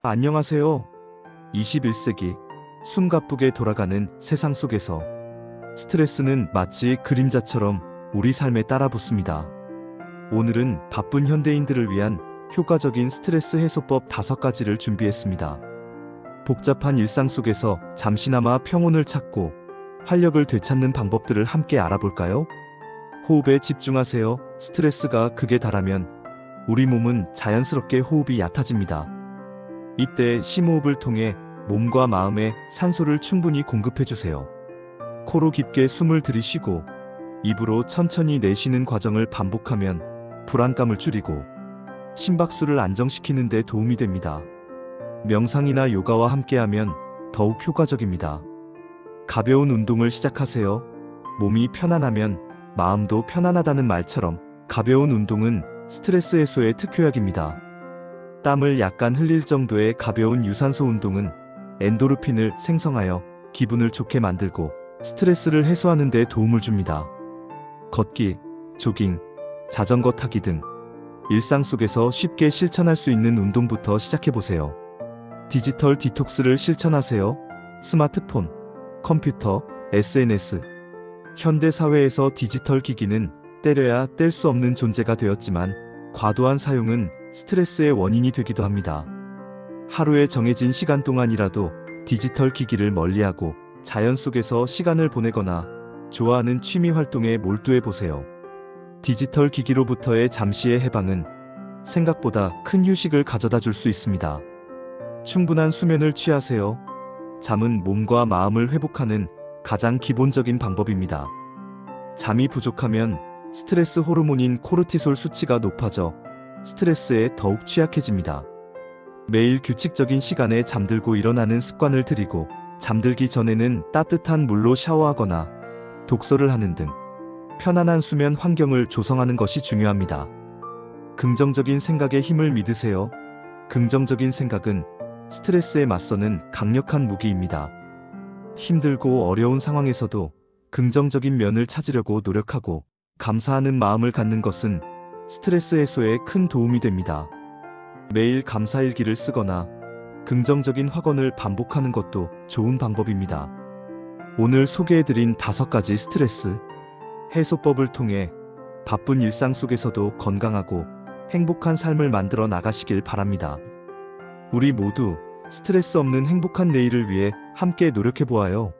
안녕하세요. 21세기 숨가쁘게 돌아가는 세상 속에서 스트레스는 마치 그림자처럼 우리 삶에 따라 붙습니다. 오늘은 바쁜 현대인들을 위한 효과적인 스트레스 해소법 5가지를 준비했습니다. 복잡한 일상 속에서 잠시나마 평온을 찾고 활력을 되찾는 방법들을 함께 알아볼까요? 호흡에 집중하세요. 스트레스가 극에 달하면 우리 몸은 자연스럽게 호흡이 얕아집니다. 이때 심호흡을 통해 몸과 마음에 산소를 충분히 공급해 주세요. 코로 깊게 숨을 들이쉬고 입으로 천천히 내쉬는 과정을 반복하면 불안감을 줄이고 심박수를 안정시키는 데 도움이 됩니다. 명상이나 요가와 함께하면 더욱 효과적입니다. 가벼운 운동을 시작하세요. 몸이 편안하면 마음도 편안하다는 말처럼 가벼운 운동은 스트레스 해소의 특효약입니다. 땀을 약간 흘릴 정도의 가벼운 유산소 운동은 엔도르핀을 생성하여 기분을 좋게 만들고 스트레스를 해소하는 데 도움을 줍니다. 걷기, 조깅, 자전거 타기 등 일상 속에서 쉽게 실천할 수 있는 운동부터 시작해 보세요. 디지털 디톡스를 실천하세요. 스마트폰, 컴퓨터, SNS. 현대 사회에서 디지털 기기는 때려야 뗄 수 없는 존재가 되었지만 과도한 사용은 스트레스의 원인이 되기도 합니다. 하루에 정해진 시간 동안이라도 디지털 기기를 멀리하고 자연 속에서 시간을 보내거나 좋아하는 취미 활동에 몰두해 보세요. 디지털 기기로부터의 잠시의 해방은 생각보다 큰 휴식을 가져다 줄 수 있습니다. 충분한 수면을 취하세요. 잠은 몸과 마음을 회복하는 가장 기본적인 방법입니다. 잠이 부족하면 스트레스 호르몬인 코르티솔 수치가 높아져 스트레스에 더욱 취약해집니다. 매일 규칙적인 시간에 잠들고 일어나는 습관을 들이고 잠들기 전에는 따뜻한 물로 샤워하거나 독서를 하는 등 편안한 수면 환경을 조성하는 것이 중요합니다. 긍정적인 생각에 힘을 믿으세요. 긍정적인 생각은 스트레스에 맞서는 강력한 무기입니다. 힘들고 어려운 상황에서도 긍정적인 면을 찾으려고 노력하고 감사하는 마음을 갖는 것은 스트레스 해소에 큰 도움이 됩니다. 매일 감사일기를 쓰거나 긍정적인 확언을 반복하는 것도 좋은 방법입니다. 오늘 소개해드린 다섯 가지 스트레스 해소법을 통해 바쁜 일상 속에서도 건강하고 행복한 삶을 만들어 나가시길 바랍니다. 우리 모두 스트레스 없는 행복한 내일을 위해 함께 노력해 보아요.